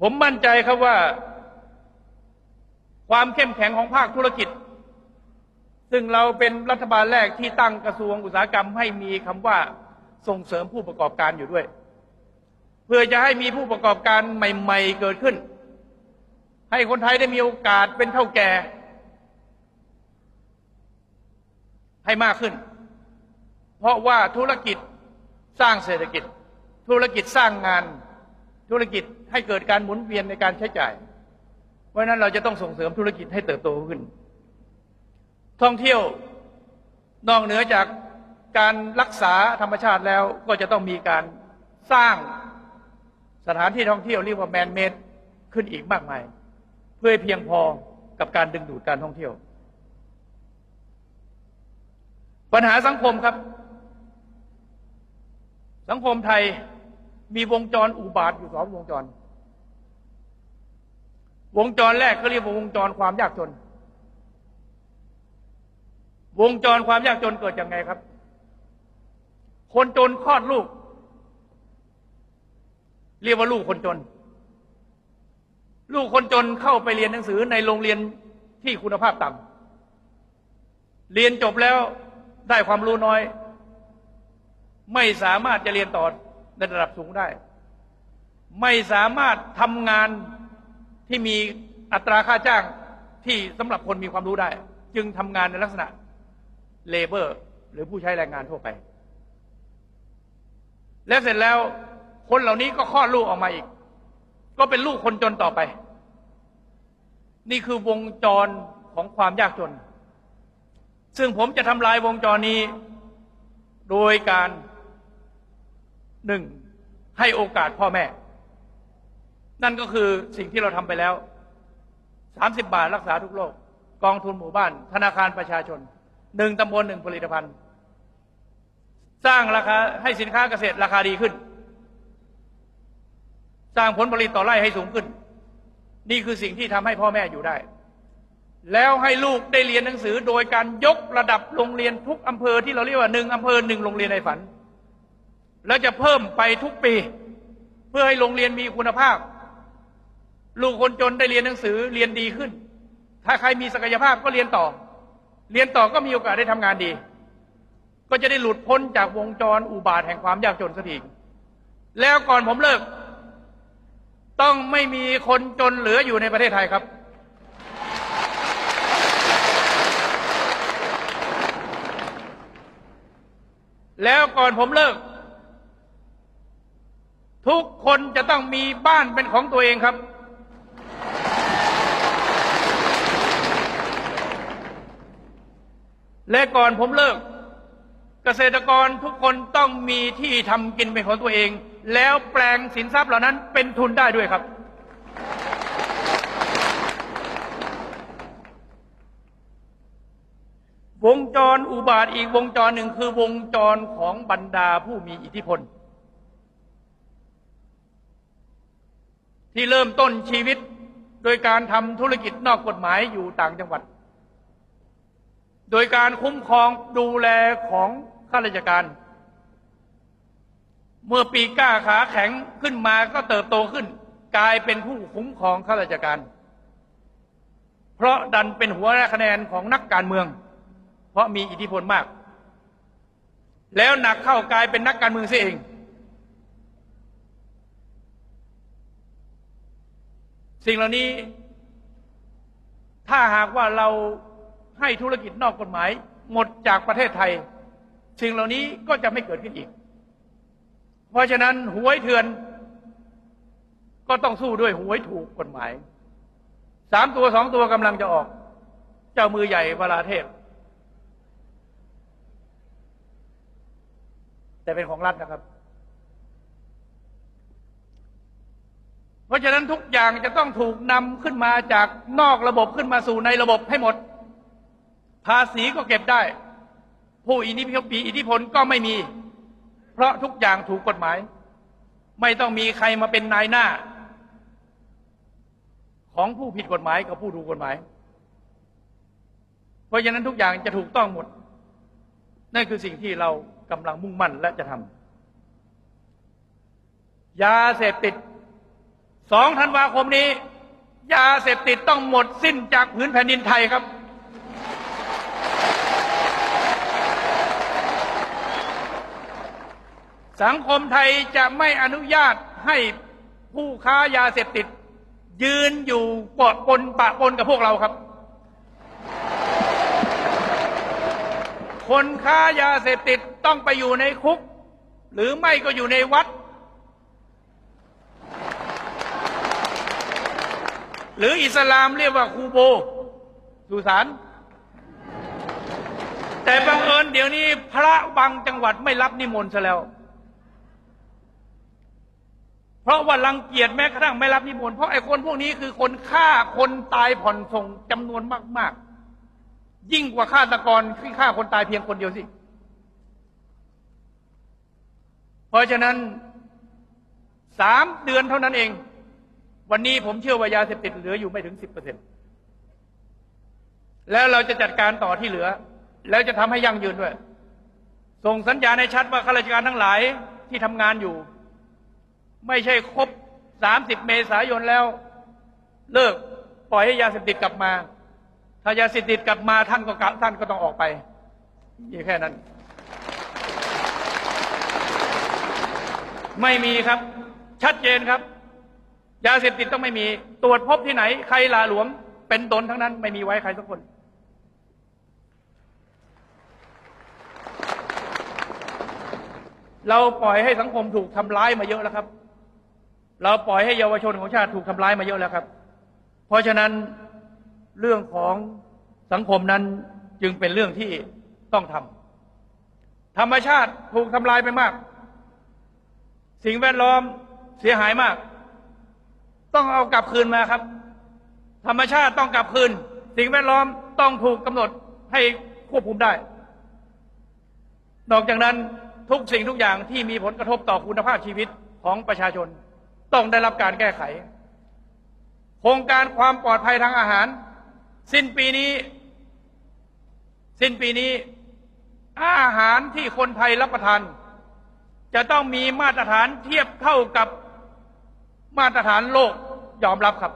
ผมมั่นใจครับว่า ความเข้มแข็งของภาคธุรกิจ ซึ่งเราเป็นรัฐบาลแรกที่ตั้งกระทรวงอุตสาหกรรมให้มีคำว่าส่งเสริมผู้ประกอบการอยู่ด้วย เพื่อจะให้มีผู้ประกอบการใหม่ ๆ เกิดขึ้น ให้คนไทยได้มีโอกาสเป็นเท่าแก่ ให้มากขึ้น เพราะว่าธุรกิจสร้างเศรษฐกิจ ธุรกิจสร้างงาน ธุรกิจให้เกิดการหมุนเวียนในการใช้จ่าย เพราะฉะนั้นเราจะต้องส่งเสริมธุรกิจให้เติบโตขึ้น ท่องเที่ยวนอกเหนือจากการรักษาธรรมชาติแล้วก็จะต้องมีการสร้างสถานที่ท่องเที่ยวเรียกว่าแมนเมดขึ้นอีกมากมาย เพื่อเพียงพอกับการดึงดูดการท่องเที่ยว ปัญหาสังคมครับ สังคมไทย มีวงจรอุบาทอยู่สองวงจร วงจรแรกเขาเรียกว่าวงจรความยากจน วงจรความยากจนเกิดยังไงครับ คนจนคลอดลูก เรียกว่าลูกคนจน ลูกคนจนเข้าไปเรียนหนังสือในโรงเรียนที่คุณภาพต่ำเรียนจบแล้วได้ความรู้น้อย ไม่สามารถจะเรียนต่อ ในระดับสูงได้ ไม่สามารถทำงานที่มีอัตราค่าจ้างที่สำหรับคนมีความรู้ได้ จึงทำงานในลักษณะเลเบอร์ หรือผู้ใช้แรงงานทั่วไป และเสร็จแล้วคนเหล่านี้ก็คลอดลูกออกมาอีก ก็เป็นลูกคนจนต่อไป นี่คือวงจรของความยากจน ซึ่งผมจะทำลายวงจรนี้ โดยการ หนึ่งให้โอกาสพ่อแม่ นั่นก็คือสิ่งที่เราทำไปแล้วสามสิบบาทรักษาทุกโรคกองทุนหมู่บ้าน ธนาคารประชาชนหนึ่งตำบลหนึ่งผลิตภัณฑ์ สร้างราคาให้สินค้าเกษตรราคาดีขึ้น สร้างผลผลิตต่อไร่ให้สูงขึ้น นี่คือสิ่งที่ทำให้พ่อแม่อยู่ได้ แล้วให้ลูกได้เรียนหนังสือโดยการยกระดับโรงเรียนทุกอำเภอที่เราเรียกว่าหนึ่งอำเภอหนึ่งโรงเรียนในฝัน แล้วจะเพิ่มไปทุกปี เพื่อให้โรงเรียนมีคุณภาพ ลูกคนจนได้เรียนหนังสือเรียนดีขึ้น ถ้าใครมีศักยภาพก็เรียนต่อ เรียนต่อก็มีโอกาสได้ทำงานดี ก็จะได้หลุดพ้นจากวงจรอุบาทแห่งความยากจนสักทีแล้วก่อนผมเลิก ต้องไม่มีคนจนเหลืออยู่ในประเทศไทยครับแล้วก่อนผมเลิก ทุกคนจะต้องมีบ้านเป็นของตัวเองครับ และก่อนผมเลิก เกษตรกรทุกคนต้องมีที่ทำกินเป็นของตัวเอง แล้วแปลงสินทรัพย์เหล่านั้นเป็นทุนได้ด้วยครับ วงจรอุบาทอีกวงจรหนึ่งคือวงจรของบรรดาผู้มีอิทธิพล ที่เริ่มต้นชีวิต โดยการทำธุรกิจนอกกฎหมายอยู่ต่างจังหวัด โดยการคุ้มครองดูแลของข้าราชการ เมื่อปีก้าขาแข็งขึ้นมาก็เติบโตขึ้น กลายเป็นผู้คุ้มครองข้าราชการ เพราะดันเป็นหัวคะแนนของนักการเมือง เพราะมีอิทธิพลมาก แล้วหนักเข้ากลายเป็นนักการเมืองเสียเอง สิ่งเหล่านี้ ถ้าหากว่าเราให้ธุรกิจนอกกฎหมาย หมดจากประเทศไทย สิ่งเหล่านี้ก็จะไม่เกิดขึ้นอีก เพราะฉะนั้นหวยเถื่อน ก็ต้องสู้ด้วยหวยถูกกฎหมายสามตัวสองตัวกำลังจะออก เจ้ามือใหญ่วราเทพ แต่เป็นของรัฐนะครับ เพราะฉะนั้นทุกอย่างจะต้องถูกนำขึ้นมาจากนอกระบบขึ้นมาสู่ในระบบให้หมด ภาษีก็เก็บได้ ผู้อิทธิพลก็ไม่มี เพราะทุกอย่างถูกกฎหมาย ไม่ต้องมีใครมาเป็นนายหน้า ของผู้ผิดกฎหมายกับผู้ถูกกฎหมาย เพราะฉะนั้นทุกอย่างจะถูกต้องหมด นั่นคือสิ่งที่เรากำลังมุ่งมั่นและจะทำยาเสพติด สองธันวาคมนี้ ยาเสพติดต้องหมดสิ้นจากพื้นแผ่นดินไทยครับ สังคมไทยจะไม่อนุญาตให้ผู้ค้ายาเสพติด ยืนอยู่ปะปนปะปนกับพวกเราครับ คนค้ายาเสพติดต้องไปอยู่ในคุก หรือไม่ก็อยู่ในวัด หรืออิสลามเรียกว่าคูโบสุสานแต่บังเอิญเดี๋ยวนี้พระบางจังหวัดไม่รับนิมนต์ซะแล้ว เพราะว่ารังเกียจแม้กระทั่งไม่รับนิมนต์เพราะไอ้คนพวกนี้คือคนฆ่าคนตายผ่อนส่งจำนวนมาก ๆ ยิ่งกว่าฆาตกรที่ฆ่าคนตายเพียงคนเดียวสิ เพราะฉะนั้นสามเดือนเท่านั้นเอง วันนี้ผมเชื่อว่ายาเสพติดเหลืออยู่ไม่ถึงสิบเปอร์เซ็นแล้วเราจะจัดการต่อที่เหลือ แล้วจะทำให้ยั่งยืนด้วย ส่งสัญญาณในชัดว่าข้าราชการทั้งหลายที่ทำงานอยู่ ไม่ใช่ครบสามสิบเมษายนแล้ว เลิกปล่อยให้ยาเสพติดกลับมา ถ้ายาเสพติดกลับมาท่านก็กลับท่านก็ต้องออกไปนี่แค่นั้น ไม่มีครับ ชัดเจนครับ ยาเสพติดต้องไม่มี ตรวจพบที่ไหน ใครลาหลวม เป็นตนทั้งนั้น ไม่มีไว้ใครสักคน เราปล่อยให้สังคมถูกทำร้ายมาเยอะแล้วครับ เราปล่อยให้เยาวชนของชาติถูกทำร้ายมาเยอะแล้วครับ เพราะฉะนั้นเรื่องของสังคมนั้นจึงเป็นเรื่องที่ต้องทำธรรมชาติถูกทำลายไปมาก สิ่งแวดล้อมเสียหายมาก ต้องเอากลับคืนมาครับ ธรรมชาติต้องกลับคืน สิ่งแวดล้อมต้องถูกกำหนดให้ควบคุมได้ นอกจากนั้นทุกสิ่งทุกอย่างที่มีผลกระทบต่อคุณภาพชีวิตของประชาชน ต้องได้รับการแก้ไข โครงการความปลอดภัยทางอาหาร สิ้นปีนี้ สิ้นปีนี้ อาหารที่คนไทยรับประทาน จะต้องมีมาตรฐานเทียบเท่ากับ มาตรฐานโลกยอมรับครับ